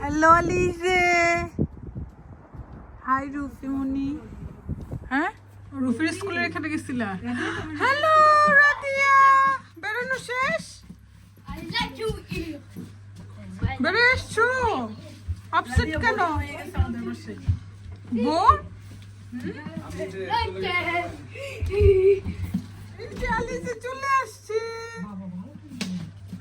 Hello লিজে high রুফি রুফিমনি হ্যাঁ রুফির স্কুলে এখানে গেছিলা? হ্যালো রাতিয়া বেরোনো শেষ? বেরো এসছো? আপসেট কেন? বোর চলে আসছে।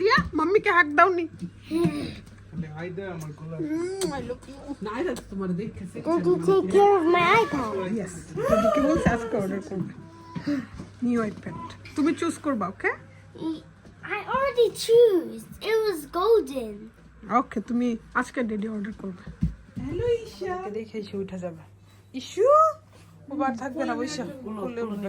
দিয়া নি of my iPad? ইয়েস দিদিকে বলছে আজকে অর্ডার করবে নিউ আইপ্যাড তুমি চুজ করবা ওকে I already choose. It was golden. Okay তুমি আজকে ডেডি অর্ডার করবে হ্যালো ঈশা দেখে এসে উঠে যাবে ইস্যু বাবা আর থাকবে না বৈশা খুললে উঠবে।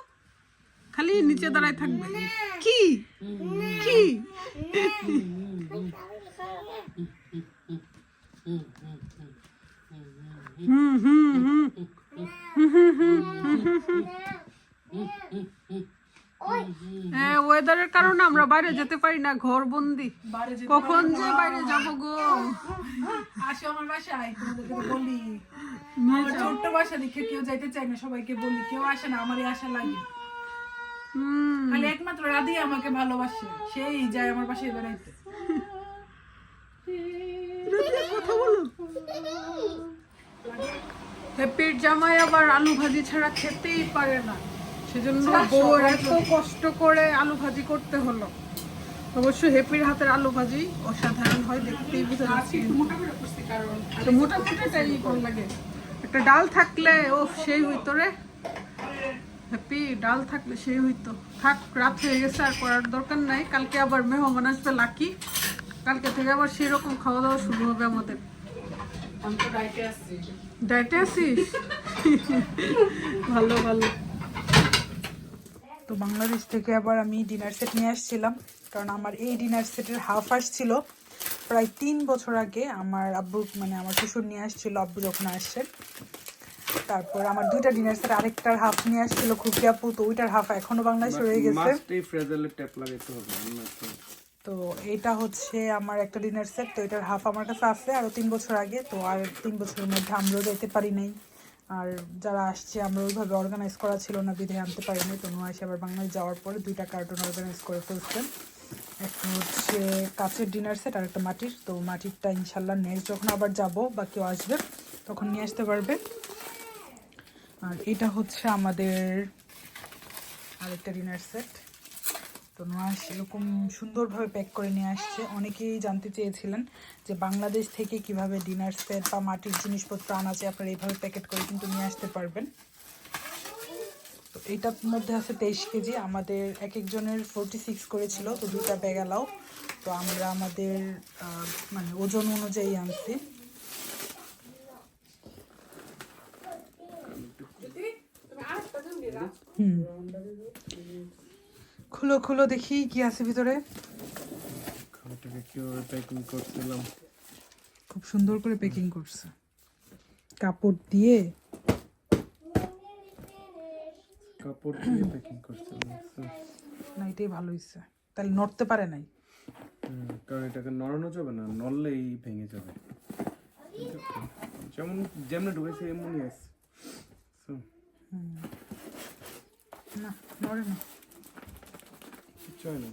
খালি নিচে দাঁড়ায় থাকবে। কি? কি? হুম হুম হুম। ওয়েদারের কারণে আমরা বাইরে যেতে পারি না ঘর বন্দি কখন যে বাইরে যাব গো? আসো আমার বাসায় তোমাদেরকে বলি। আমার ছোট্ট বাসা দেখে কেউ যাইতে চায় না সবাইকে বলি। কেউ আসে না আমারই আশা লাগে। একমাত্র রাধি আমাকে ভালোবাসে সেই যায় আমার পাশে বেড়াইতে। হ্যাপির জামাই আবার আলু ভাজি ছাড়া খেতেই পারে না। সেজন্য বউয়ের এত কষ্ট করে আলু ভাজি করতে হলো। অবশ্য হ্যাপির হাতের আলু ভাজি অসাধারণ হয় দেখতেই বুঝা যাচ্ছে। একটু মোটা করে করছি কারণ তো মোটা মোটাটাই ভালো লাগে। একটা ডাল থাকলে ও সেই হইতো রে হ্যাপি ডাল থাকলে সেই হইতো। থাক রাত হয়ে গেছে আর করার দরকার নাই। কালকে আবার মেহমান আসবে লাকি। কালকে থেকে আবার সেই রকম খাওয়া দাওয়া শুরু হবে আমাদের। ডায়েটে আছিস? ভালো ভালো। তো বাংলাদেশ থেকে আবার আমি ডিনার সেট নিয়ে আসছিলাম কারণ আমার এই ডিনার সেটের হাফ আসছিল প্রায় তিন বছর আগে আমার আব্বু মানে আমার শ্বশুর নিয়ে আসছিল আব্বু যখন আসছে তারপর আমার দুইটা ডিনার সেট আরেকটার হাফ নিয়ে আসছিল খুকি আপু তো ওইটার হাফ এখনও বাংলাদেশে রয়ে গেছে। তো এটা হচ্ছে আমার একটা ডিনার সেট তো এটার হাফ আমার কাছে আছে আরও তিন বছর আগে তো আর তিন বছরের মধ্যে আমরাও যেতে পারি নাই। আর যারা আসছে আমরা ওইভাবে অর্গানাইজ করা ছিল না বিধে আনতে পারি নাই তো নোয়া এসে আবার বাংলাদেশ যাওয়ার পরে দুইটা কার্টুন অর্গানাইজ করে ফেলছেন। একটা হচ্ছে কাঁচের ডিনার সেট আর একটা মাটির তো মাটিরটা ইনশাল্লাহ নেক্সট যখন আবার যাব বা কেউ আসবে তখন নিয়ে আসতে পারবে। আর এটা হচ্ছে আমাদের আরেকটা ডিনার সেট তো নোয়াস এরকম সুন্দরভাবে প্যাক করে নিয়ে আসছে। অনেকেই জানতে চেয়েছিলেন যে বাংলাদেশ থেকে কীভাবে ডিনার সেট বা মাটির জিনিসপত্র আনা যায়, আপনারা এইভাবে প্যাকেট করে কিন্তু নিয়ে আসতে পারবেন। তো এইটার মধ্যে আছে তেইশ কেজি। আমাদের এক একজনের ফোরটি সিক্স করেছিল, তো দুইটা ব্যাগ অ্যালাও তো আমরা আমাদের মানে ওজন অনুযায়ী আনছি। হুম। খুলো খুলো দেখি কি আছে ভিতরে। খাওয়াটাকে কীভাবে প্যাকিং করছিলাম। খুব সুন্দর করে প্যাকিং করছে। কাপড় দিয়ে। কাপড় দিয়ে প্যাকিং করছিলাম না এটাই ভালো হয়েছে। তাহলে নড়তে পারে নাই। কারণ এটাকে নড়ানো যাবে না নড়লেই ভেঙে যাবে। যেমন যেমন ঢুকেছে এমনই আছে। So, না নড়ে না। কিচ্ছু হয় না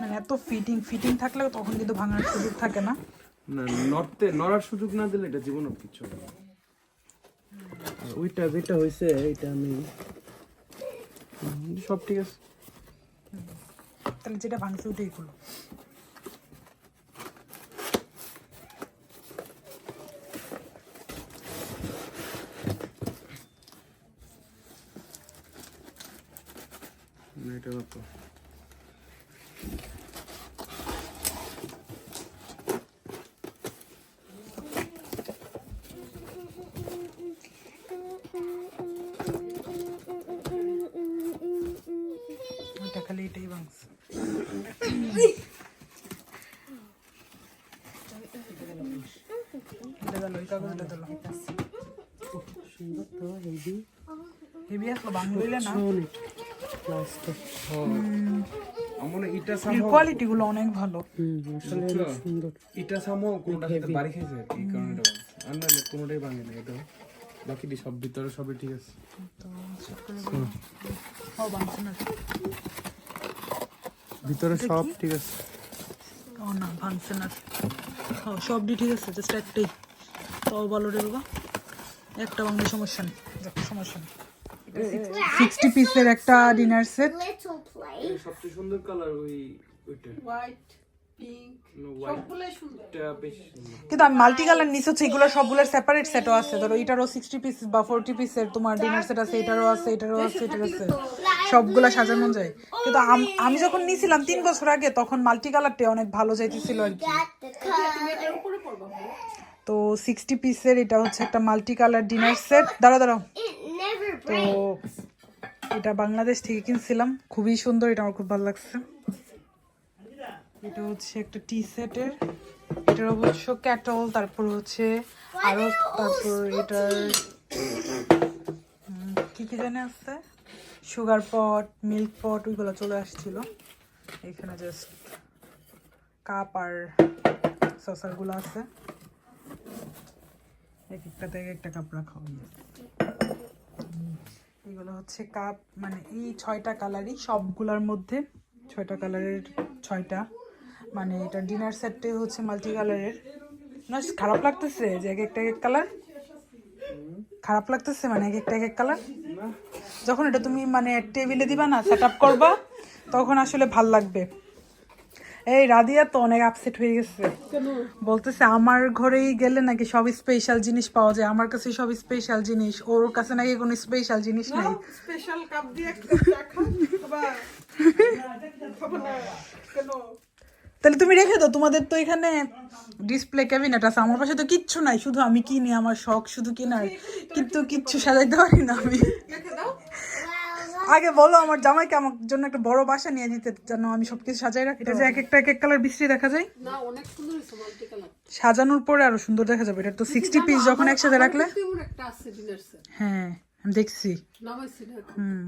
মানে এত ফিটিং ফিটিং থাকলে তখন কিন্তু ভাঙার সুযোগ থাকে না। না নড়তে নড়ার সুযোগ না দিলে এটা জীবনও কিছু ওইটা যেটা হয়েছে এটা আমি সব ঠিক আছে। তাহলে যেটা ভাঙছে ওটাই খুলো না, এটা না তো ওইটা খালি এটাই ভাঙছে এটা গেল ওই কাগজটা দিল সুন্দর তো হেভি হেভি আসলো ভাঙলে না আমার মনে হয় ইটা এর সামহ কোয়ালিটি গুলো অনেক ভালো। আসলে সুন্দর। ইটা সামহ কোনটা বাড়ি খেয়েছে এই কারণে আর নাহলে কোনোটাই ভাঙে না এটা। বাকিটি সব ভিতরে সবই ঠিক আছে। তো set করে দিলাম। ও না। ভিতরে সব ঠিক আছে। ও না ভাঙছে না। সবটি ঠিক আছে জাস্ট একটাই। তাও ভালো রে বাবা। একটা ভাঙলে সমস্যা নেই। সমস্যা নেই। সিক্সটি পিসের একটা ডিনার সেট সবচেয়ে সুন্দর কালার ওই ওইটা। হোয়াইট পিঙ্ক হোয়াইট সবগুলোই সুন্দর। টা বেশ সুন্দর। কিন্তু আমি মাল্টি কালার হচ্ছে এগুলো সবগুলোর সেপারেট সেটও আছে। ধরো এটারও সিক্সটি পিস বা ফোরটি পিসের তোমার ডিনার সেট আছে এটারও আছে এটারও আছে এটারও আছে। সবগুলা সাজানো যায়। কিন্তু আমি যখন নিয়েছিলাম তিন বছর আগে তখন মাল্টি কালারটা অনেক ভালো যাইতেছিল আর কি। পড়বা তো সিক্সটি পিসের এটা হচ্ছে একটা মাল্টি কালার ডিনার সেট দাঁড়া দাঁড়াও তো এটা বাংলাদেশ থেকে কিনছিলাম। খুবই সুন্দর এটা আমার খুব ভালো লাগছে। এটা হচ্ছে একটা টি সেটের। এটার অবশ্য ক্যাটল তারপর হচ্ছে আরও তারপর এটার কি কি জানে আছে? সুগার পট মিল্ক পট ওইগুলো চলে আসছিল। এখানে জাস্ট কাপ আর সসারগুলো আছে। এক একটা থেকে একটা কাপ রাখা এগুলো হচ্ছে কাপ মানে এই ছয়টা কালারই সবগুলোর মধ্যে, ছয়টা কালারের ছয়টা। মানে এটা ডিনার সেটটাই হচ্ছে মাল্টি কালারের না খারাপ লাগতেছে যে এক একটা এক কালার খারাপ লাগতেছে মানে এক একটা এক এক কালার যখন এটা তুমি মানে টেবিলে দিবা না সেট করবা, তখন আসলে ভালো লাগবে। এই রাদিয়া তো অনেক আপসেট হয়ে গেছে। বলতেছে আমার ঘরেই গেলে নাকি সব স্পেশাল জিনিস পাওয়া যায়? আমার কাছে সব স্পেশাল জিনিস। ওর কাছে নাকি কোনো স্পেশাল জিনিস নাই। স্পেশাল কাপ দিয়ে তাহলে তুমি রেখে দাও তোমাদের তো এখানে ডিসপ্লে ক্যাবিনেট আছে আমার পাশে তো কিচ্ছু নাই শুধু আমি কিনি আমার শখ শুধু কেনার। কিন্তু কিচ্ছু সাজাইতে পারি না আমি। রেখে দাও আগে বলো আমার জামাইকে আমার জন্য একটা বড় বাসা নিয়ে দিতে যেন আমি সবকিছু সাজাই রাখি। এটা যে এক একটা এক এক কালার বিশ্রী দেখা যায়? না অনেক সুন্দর হয়েছে মাল্টি কালার সাজানোর পরে আরও সুন্দর দেখা যাবে। এটা তো সিক্সটি পিস যখন একসাথে রাখলে? তেমন একটা আছে ডিনার সেট হ্যাঁ আমি দেখছি। হুম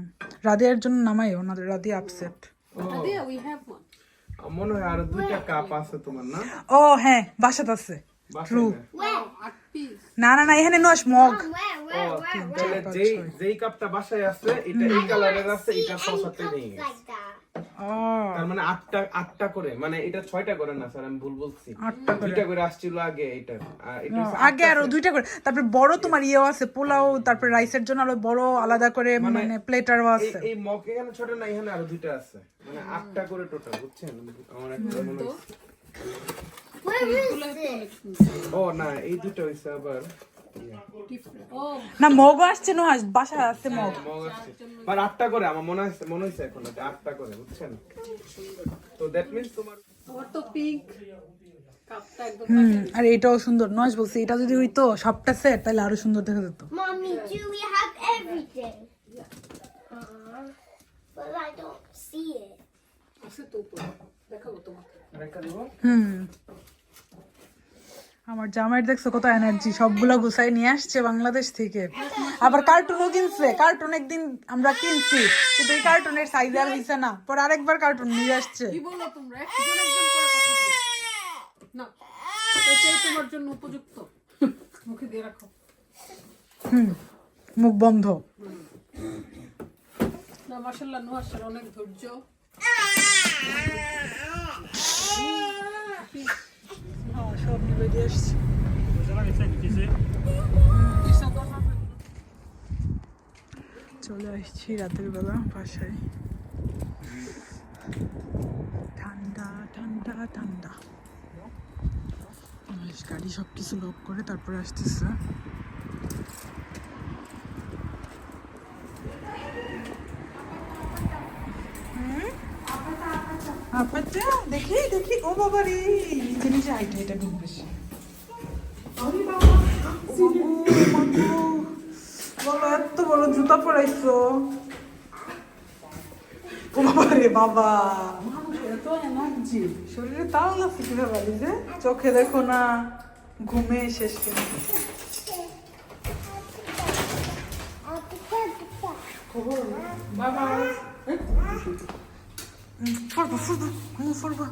রাদিয়ার জন্য নামাই ওনাদের Radia upset Adiya we have one মনে হয় আরও দুইটা কাপ আছে তোমার না? ও হ্যাঁ বাসাত আছে। ট্রু না না না এখানে নস মগ। Where, where, where, where? তাহলে যেই যেই কাপটা বাসায় আছে এটা এই কালারের আছে এটা ছসাতে নিয়ে গেছে। Like that. ও। তার মানে আটটা আটটা করে মানে এটা ছয়টা করে না স্যার আমি ভুল বলছি। আটটা দুইটা করে আসছিল আগে এটা আগে আরও দুইটা করে। তারপরে বড় তোমার ইয়েও আছে পোলাও তারপরে রাইসের জন্য আরও বড় আলাদা করে মানে প্লেটারও আছে। এই মগ এখানে ছোট না এখানে আরও দুইটা আছে। মানে আটটা করে টোটাল বুঝছেন? আমার একটা মনে ও না এই দুটো হইছে আবার। না মগ আসছে না বাসায় আছে মগ। আর আটটা করে আমার মনে হচ্ছে মনে হচ্ছে এখন এটা আটটা করে বুঝছেন? তো দ্যাট মিন্স তোমার তো পিঙ্ক কাপটা একদম হুম আর এটাও সুন্দর। নয় বলছি এটা যদি হইতো সবটা সেট তাহলে আরও সুন্দর দেখা যেত? Uh, হুম। আমার জামাইয়ের দেখছ কত এনার্জি সবগুলো গুছাই নিয়ে আসছে বাংলাদেশ থেকে। আবার কার্টুনও কিনছে কার্টুন একদিন আমরা কিনছি কিন্তু এই কার্টুনের সাইজ আর হইছে না। পর আরেকবার কার্টুন নিয়ে আসছে। কি বলো তোমরা? একজন একজন করে কথা বলো। না এটাই তোমার জন্য উপযুক্ত। মুখে দিয়ে রাখো। হুম মুখ বন্ধ। না মাসাল্লাহ নুহাসের অনেক ধৈর্য। সব দিয়ে আসছি চলে আসছি রাতের বেলা বাসায় ঠান্ডা ঠান্ডা ঠান্ডা গাড়ি সব কিছু লক করে তারপরে আসতেছে দেখি দেখি। ও বাবা রে নিচে নিচে হাইটে এটা ঢুকবে বাবা এত বড় জুতা পরাইছো। ও বাবা রে বাবা। শরীরে তাও লাগছে কীভাবে বাড়ি যে? চোখে দেখো না ঘুমে শেষ করে বাবা। ফরবা ফরবা ফরবা